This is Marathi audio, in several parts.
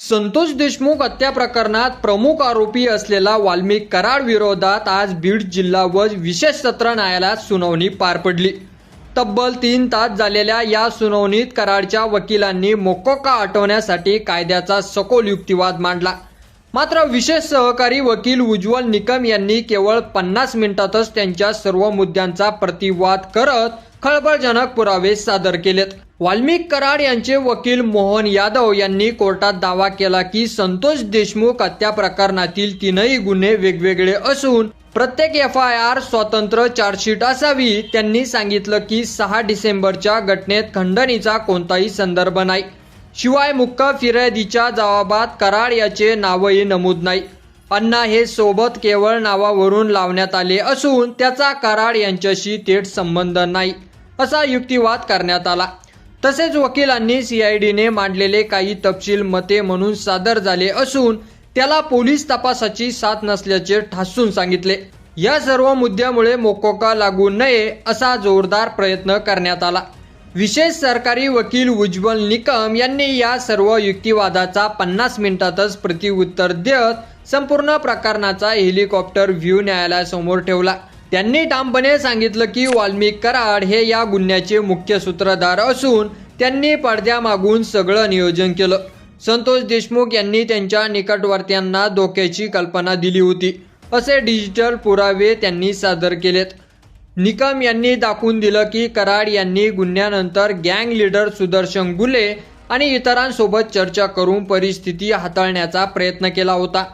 संतोष देशमुख हत्या प्रकरणात प्रमुख आरोपी असलेला वाल्मिक कराड विरोधात आज बीड जिल्हा व विशेष सत्र न्यायालयात सुनावणी पार पडली. तब्बल तीन तास झालेल्या या सुनावणीत कराडच्या वकिलांनी मोकोका हटवण्यासाठी कायद्याचा सखोल युक्तिवाद मांडला. मात्र विशेष सहकारी वकील उज्ज्वल निकम यांनी केवळ पन्नास मिनिटातच त्यांच्या सर्व मुद्द्यांचा प्रतिवाद करत खळबळजनक पुरावे सादर केलेत. वाल्मिक कराड यांचे वकील मोहन यादव यांनी कोर्टात दावा केला की संतोष देशमुख हत्या प्रकरणातील तीनही गुन्हे वेगवेगळे असून प्रत्येक एफ आय आर स्वतंत्र चार्जशीट असावी. त्यांनी सांगितलं की सहा डिसेंबरच्या घटनेत खंडणीचा कोणताही संदर्भ नाही. शिवाय मुक्का फिर्यादीच्या जबाबात कराड याचे नावही नमूद नाही. अण्णा हे सोबत केवळ नावावरून लावण्यात आले असून त्याचा कराड यांच्याशी थेट संबंध नाही असा युक्तिवाद करण्यात आला. तसेच वकिलांनी सीआयडीने मांडलेले काही तपशील मते म्हणून सादर झाले असून त्याला पोलीस तपासाची साथ नसल्याचे ठासून सांगितले. या सर्व मुद्द्यामुळे मोकोका लागू नये असा जोरदार प्रयत्न करण्यात आला. विशेष सरकारी वकील उज्ज्वल निकम यांनी या सर्व युक्तिवादाचा पन्नास मिनिटातच प्रतिउत्तर देत संपूर्ण प्रकरणाचा हेलिकॉप्टर व्ह्यू न्यायालयासमोर ठेवला. त्यांनी ठामपणे सांगितलं की वाल्मिक कराड हे या गुन्ह्याचे मुख्य सूत्रधार असून त्यांनी पडद्यामागून सगळं नियोजन केलं. संतोष देशमुख यांनी त्यांच्या निकटवर्त्यांना धोक्याची कल्पना दिली होती. असे डिजिटल पुरावे त्यांनी सादर केलेत. निकम यांनी दाखवून दिलं की कराड यांनी गुन्ह्यानंतर गँग लीडर सुदर्शन गुले आणि इतरांसोबत चर्चा करून परिस्थिती हाताळण्याचा प्रयत्न केला होता.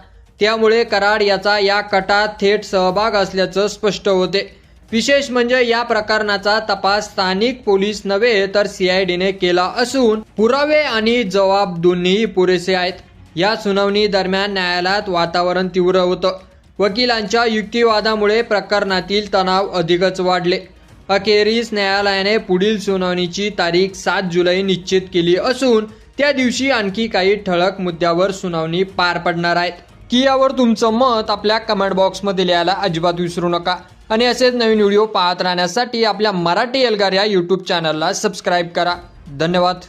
त्यामुळे कराड याचा या कटात थेट सहभाग असल्याचं स्पष्ट होते. विशेष म्हणजे या प्रकरणाचा तपास स्थानिक पोलीस नव्हे तर सीआयडीने केला असून पुरावे आणि जबाब दोन्हीही पुरेसे आहेत. या सुनावणी दरम्यान न्यायालयात वातावरण तीव्र होतं. वकिलांच्या युक्तिवादामुळे प्रकरणातील तणाव अधिकच वाढले. अखेरीस न्यायालयाने पुढील सुनावणीची तारीख सात जुलै निश्चित केली असून त्या दिवशी आणखी काही ठळक मुद्द्यावर सुनावणी पार पडणार आहेत. की यावर तुमचं मत आपल्या कमेंट बॉक्समध्ये लिहायला अजिबात विसरू नका. आणि असेच नवीन व्हिडिओ पाहत राहण्यासाठी आपल्या मराठी एल्गार या यूट्यूब चॅनलला सबस्क्राईब करा. धन्यवाद.